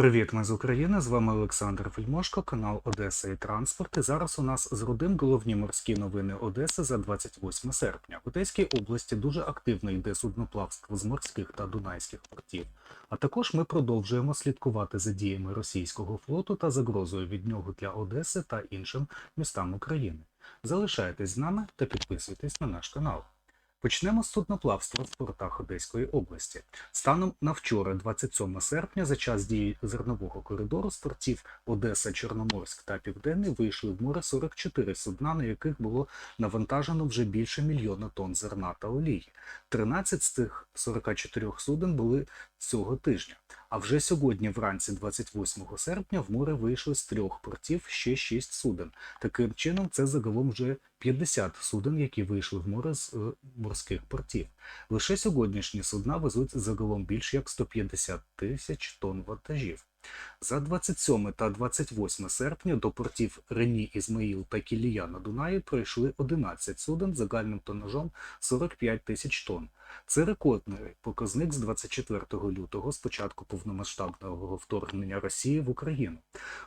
Привіт, ми з України. З вами Олександр Фельмошко, канал Одеса і Транспорт. І зараз у нас з родин головні морські новини Одеси за 28 серпня. В Одеській області дуже активно йде судноплавство з морських та дунайських портів. А також ми продовжуємо слідкувати за діями російського флоту та загрозою від нього для Одеси та іншим містам України. Залишайтесь з нами та підписуйтесь на наш канал. Почнемо з судноплавства в портах Одеської області. Станом на вчора, 27 серпня, за час дії зернового коридору з портів Одеса, Чорноморськ та Південний вийшли в море 44 судна, на яких було навантажено вже більше мільйона тонн зерна та олії. 13 з цих 44 суден були цього тижня. А вже сьогодні, вранці, 28 серпня, в море вийшли з трьох портів ще шість суден. Таким чином, це загалом вже 50 суден, які вийшли в море з е, морських портів. Лише сьогоднішні судна везуть загалом більш як 150 тисяч тонн вантажів. За 27 та 28 серпня до портів Рені, Ізмаїл та Кілія на Дунаї пройшли 11 суден загальним тонажом 45 тисяч тонн. Це рекордний показник з 24 лютого з початку повномасштабного вторгнення Росії в Україну.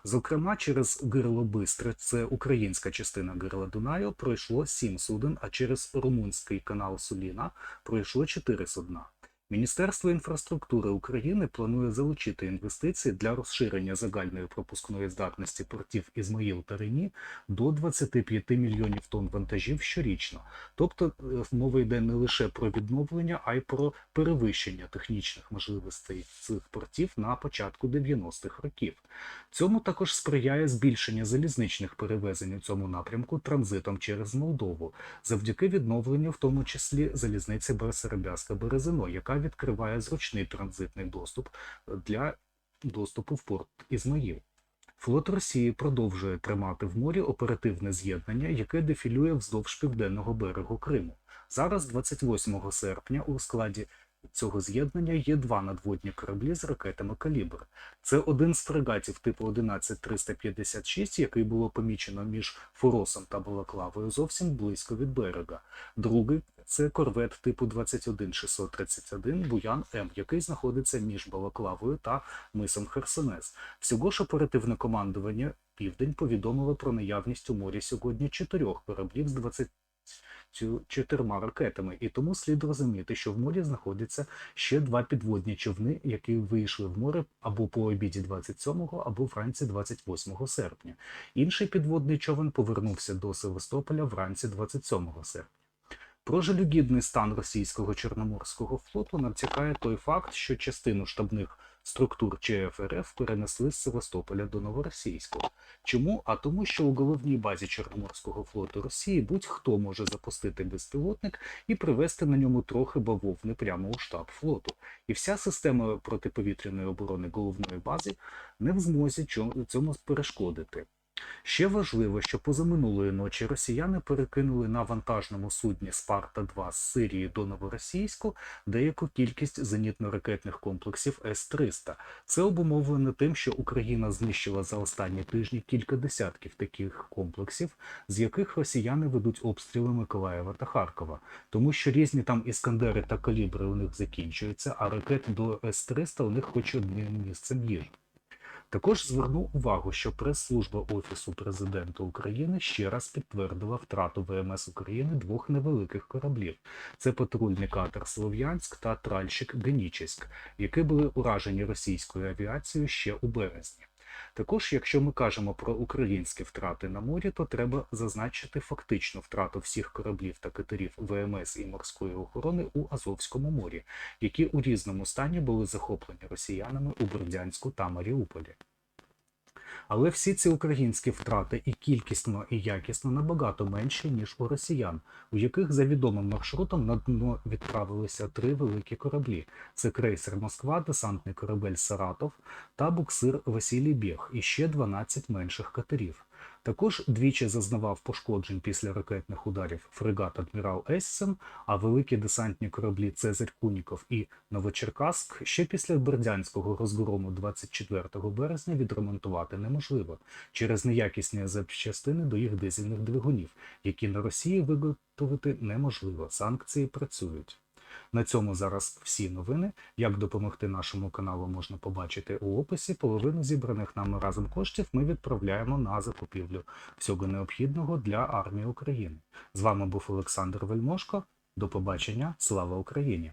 Зокрема, через Гирло Бистре, це українська частина Гирла Дунаю, пройшло 7 суден, а через румунський канал Суліна пройшло 4 судна. Міністерство інфраструктури України планує залучити інвестиції для розширення загальної пропускної здатності портів Ізмаїл та Рені до 25 мільйонів тонн вантажів щорічно. Тобто е, мова йде не лише про відновлення, а й про перевищення технічних можливостей цих портів на початку 90-х років. Цьому також сприяє збільшення залізничних перевезень у цьому напрямку транзитом через Молдову, завдяки відновленню, в тому числі залізниці Берсеребяська Березино, яка відкриває зручний транзитний доступ для доступу в порт Ізмаїл. Флот Росії продовжує тримати в морі оперативне з'єднання, яке дефілює вздовж південного берегу Криму. Зараз, 28 серпня, у складі цього з'єднання є два надводні кораблі з ракетами «Калібр». Це один з фрегатів типу 11356, який було помічено між Форосом та Балаклавою зовсім близько від берега. Другий це корвет типу 21631 Буян М, який знаходиться між Балаклавою та мисом Херсонес. Всього ж оперативне командування Південь повідомило про наявність у морі сьогодні чотирьох кораблів з 20 цю чотирма ракетами, і тому слід розуміти, що в морі знаходяться ще два підводні човни, які вийшли в море або по обіді 27-го, або вранці 28 серпня. Інший підводний човен повернувся до Севастополя вранці 27 серпня. Про жалюгідний стан російського чорноморського флоту натякає той факт, що частину штабних структур ЧФРФ перенесли з Севастополя до Новоросійського. Чому? А тому, що у головній базі Чорноморського флоту Росії будь-хто може запустити безпілотник і привезти на ньому трохи бавовни прямо у штаб флоту. І вся система протиповітряної оборони головної бази не в змозі цьому перешкодити. Ще важливо, що позаминулої ночі росіяни перекинули на вантажному судні Спарта-2 з Сирії до Новоросійську деяку кількість зенітно-ракетних комплексів С-300. Це обумовлено тим, що Україна знищила за останні тижні кілька десятків таких комплексів, з яких росіяни ведуть обстріли Миколаєва та Харкова, тому що різні там іскандери та калібри у них закінчуються, а ракет до С-300 у них хоч одним місцем їжі. Також зверну увагу, що прес-служба Офісу президента України ще раз підтвердила втрату ВМС України двох невеликих кораблів: це патрульний катер Слов'янськ та тральщик Генічеськ, які були уражені російською авіацією ще у березні. Також, якщо ми кажемо про українські втрати на морі, то треба зазначити фактичну втрату всіх кораблів та катерів ВМС і морської охорони у Азовському морі, які у різному стані були захоплені росіянами у Бердянську та Маріуполі. Але всі ці українські втрати і кількісно, і якісно набагато менші, ніж у росіян, у яких за відомим маршрутом на дно відправилися три великі кораблі: це крейсер Москва, десантний корабель Саратов та буксир Василій Бєг і ще 12 менших катерів. Також двічі зазнавав пошкоджень після ракетних ударів фрегат Адмірал Ессен, а великі десантні кораблі Цезарь Куніков і Новочеркаськ ще після Бердянського розгрому 24 березня відремонтувати неможливо через неякісні запчастини до їх дизельних двигунів, які на Росії виготовити неможливо. Санкції працюють. На цьому зараз всі новини. Як допомогти нашому каналу можна побачити у описі. Половину зібраних нами разом коштів ми відправляємо на закупівлю всього необхідного для армії України. З вами був Олександр Вельмошко. До побачення. Слава Україні!